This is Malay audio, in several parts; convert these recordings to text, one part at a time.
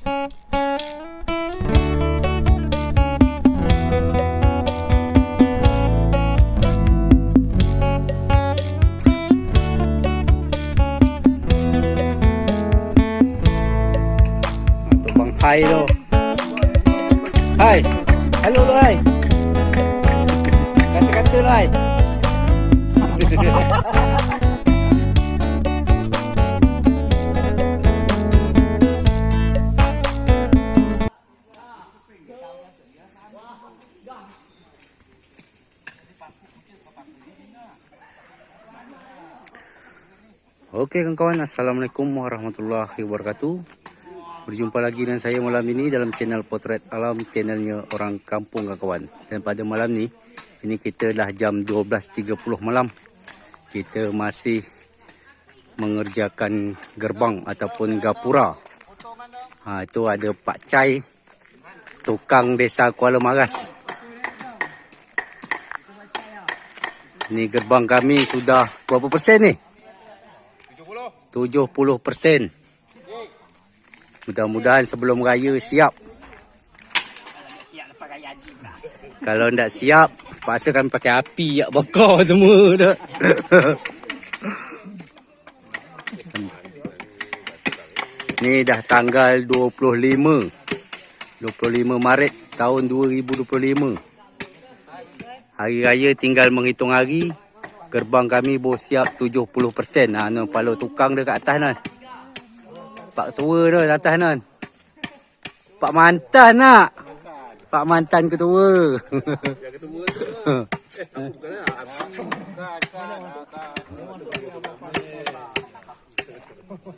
Itu Bang Hai tu. Hai. Hello tu Hai. Kata-kata tu Okey kawan-kawan, Assalamualaikum warahmatullahi wabarakatuh. Berjumpa lagi dengan saya malam ini dalam channel Potret Alam, channelnya orang kampung kawan. Dan pada malam ni, ini kita dah jam 12.30 malam. Kita masih mengerjakan gerbang ataupun gapura. Ha, itu ada Pak Cai, tukang desa Kuala Maras. Ini gerbang kami sudah berapa persen ni? 70 persen. Mudah-mudahan sebelum raya siap. Kalau tak siap, paksa kami pakai api yak bakar semua dah. Ni dah tanggal 25. 25 Maret tahun 2025. Hari raya tinggal menghitung hari. Gerbang kami baru siap 70%. Ha, no, palu tukang dia kat atas nan. Pak tua tu kat atas nan. Pak mantan nak. Pak mantan ketua. Yang ketua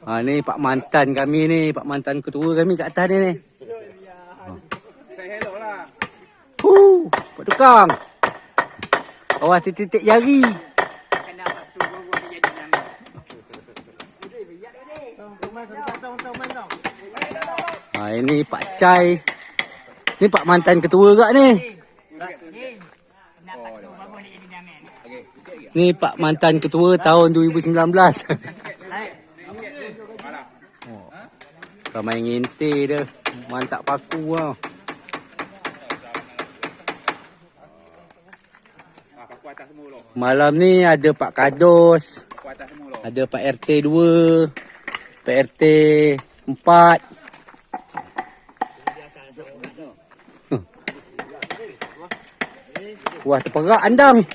ha, ni pak mantan kami ni. Pak mantan ketua kami kat atas ni ni. Huh, Pak tukang. Awas titik-titik jari. Ha, ini Pak Cai. Ni Pak mantan ketua kak ni. Ni Pak mantan ketua tahun 2019. oh. Ramai ngintir dia. Mantap paku lah. Ah, lo. Malam ni ada Pak Kados. Ada Pak RT 2. Pak RT 4. Wah terperak andang.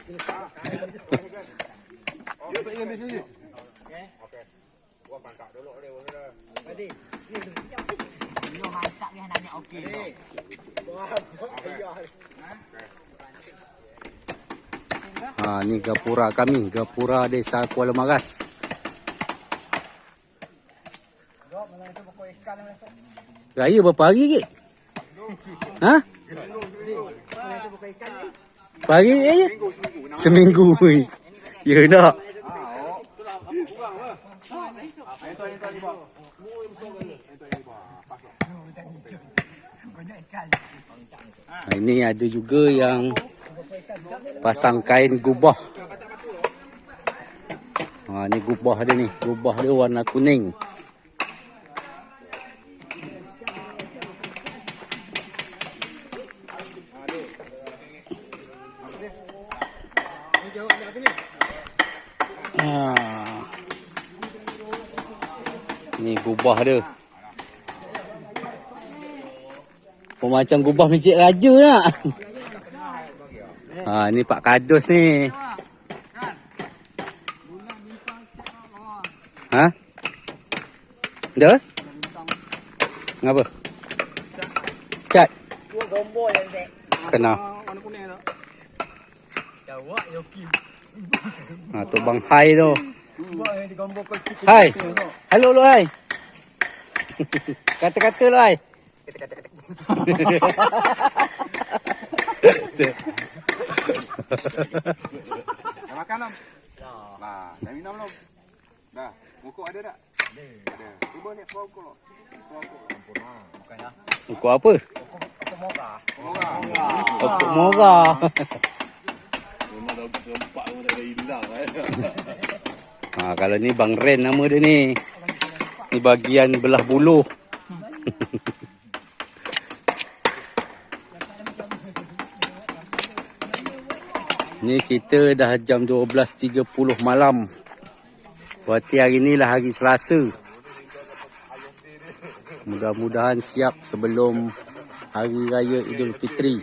Ha ni gapura kami, gapura Desa Kuala Maras. Raya berapa hari ke? Ha? Hari ke? Seminggu. Ya nak. Ha, ini ada juga yang pasang kain gubah. Ha ni gubah dia ni. Gubah dia warna kuning. Ha. Ni gubah dia. Pemacam gubah masjid raja nak. Ha ni Pak Kados ni. Ha? Dah? Ngapa? Cat. Kena. Warna kuning tu. Ha tu Bang Hai tu. Hai. Hello lu Hai. Kata-kata lu Hai. Dah makan belum? Nah, dah minum belum? Dah. Mukuk ada tak? Ada. Cuba ni puan mukuk. Puan mukuk. Kau apa? Murah. Okok murah. Memang dah pun tak ada hilang ha, kalau ni Bang Ren nama dia ni. Ni bagian belah buluh. ni kita dah jam 12.30 malam. Berarti hari ni lah hari Selasa. Mudah-mudahan siap sebelum hari. Hari raya Idul Fitri.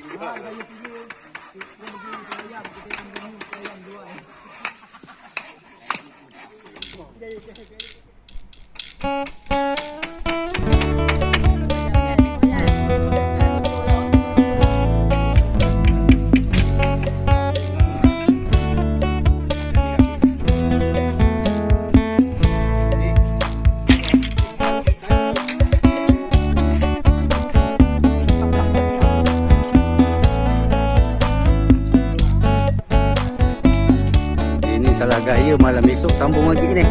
Salah gaya malam esok sambung lagi ni.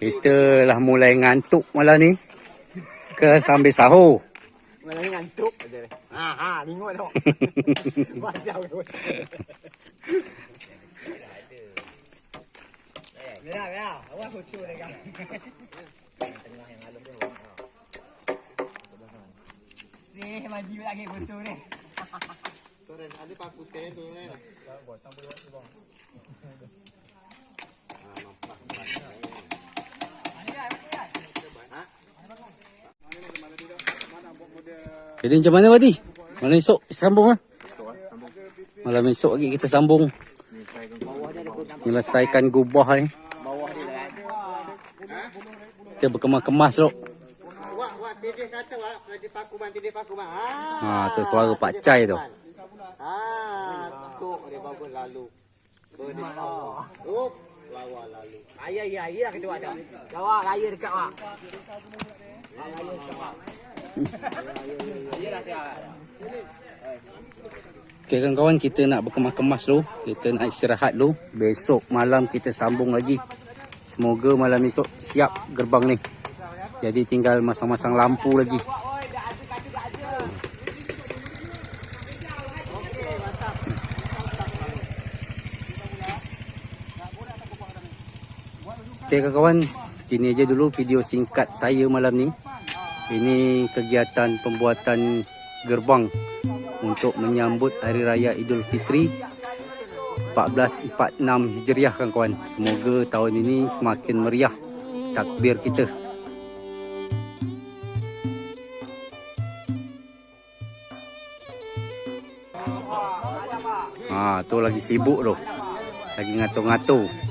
Kita lah mulai ngantuk malam ni. Ke sambil sahur. Malah ni ngantuk aja. Ha ha, bingung tu. Macam tu. Ya ya, awak foto dekat. Si maju lagi foto ni. Jadi macam mana Wadi? Malam esok sambung lah. Malam esok lagi kita sambung. Menyelesaikan gubah ni. Kita berkemas-kemas tu. Wak wak tidih kata wak pakuman tidih pakuman. Ha, Ha. tu suara Pak Cai tu. Ha, tok dia bagus lalu. Berdek. Up, lawa lalu. Ayah ya ya kita ada. Lawa raya dekat wak. Raya dekat wak. Raya dah siap. Okay kawan-kawan kita nak berkemas-kemas dulu. Kita nak istirahat dulu. Besok malam kita sambung lagi. Semoga malam esok siap gerbang ni. Jadi tinggal masang-masang lampu lagi. Okay kawan-kawan, segini aja dulu video singkat saya malam ni. Ini kegiatan pembuatan gerbang untuk menyambut Hari Raya Idul Fitri 1446 Hijriah kawan-kawan. Semoga tahun ini semakin meriah takbir kita. Ha, tu lagi sibuk tu. Lagi ngatur-ngatur.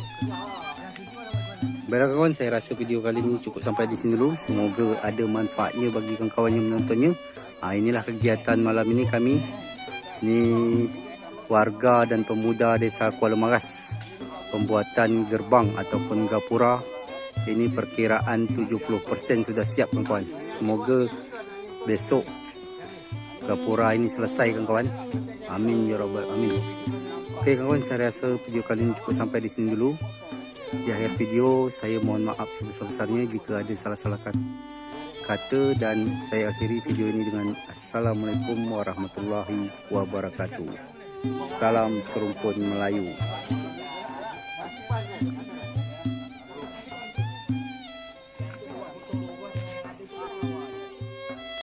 Baiklah kawan, saya rasa video kali ini cukup sampai di sini dulu. Semoga ada manfaatnya bagi kawan-kawan yang menontonnya. Ha, inilah kegiatan malam ini kami. Ini warga dan pemuda desa Kuala Maras. Pembuatan gerbang ataupun gapura. Ini perkiraan 70% sudah siap kawan-kawan. Semoga besok gapura ini selesai kawan-kawan. Amin ya rabbal amin. Okey kawan, saya rasa video kali ini cukup sampai di sini dulu. Di akhir video, saya mohon maaf sebesar-besarnya jika ada salah-salah kat- kata dan saya akhiri video ini dengan Assalamualaikum warahmatullahi wabarakatuh. Salam serumpun Melayu.